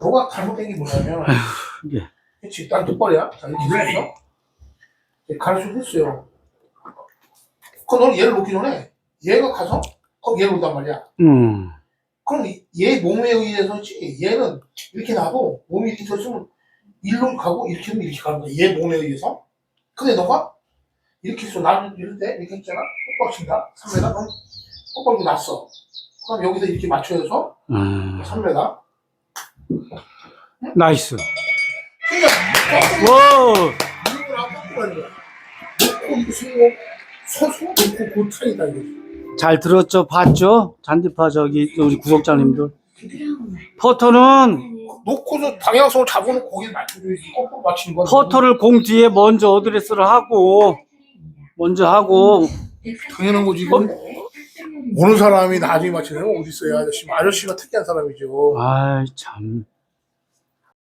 너가 잘못된 게 뭐냐면. 이게. 그치 난 똑바로야. 자 이렇게 했어 가르쳐 했어요. 그 너는 얘를 놓기 전에 얘가 가서 거기 얘를 놓단 말이야. 음. 그럼 이- 얘 몸에 의해서지 얘는 이렇게 놔도 몸이 이렇게 있으면 일로 가고 이렇게 하면 이렇게 가는 거야. 얘 몸에 의해서. 근데 너가 이렇게 해서 나는 이럴 때 이렇게 했잖아. 똑바로 친다. 3m 그럼 똑바로 놨어. 그럼 여기서 이렇게 맞춰서 음. 3m 나이스. 와! 이걸 거야 놓고 이거 놓고 이거 잘 들었죠? 봤죠? 잔디파 저기 우리 구독자님들. 퍼터는 놓고서 방향성을 잡아놓고 거기를 맞춰줘야지 거꾸로 맞추는 건 퍼터를 공 뒤에 먼저 어드레스를 하고 먼저 하고 당연한 거지 이건 오는 사람이 나중에 맞추는 건 어디 있어요? 아저씨 아저씨가 특이한 사람이죠. 아이 참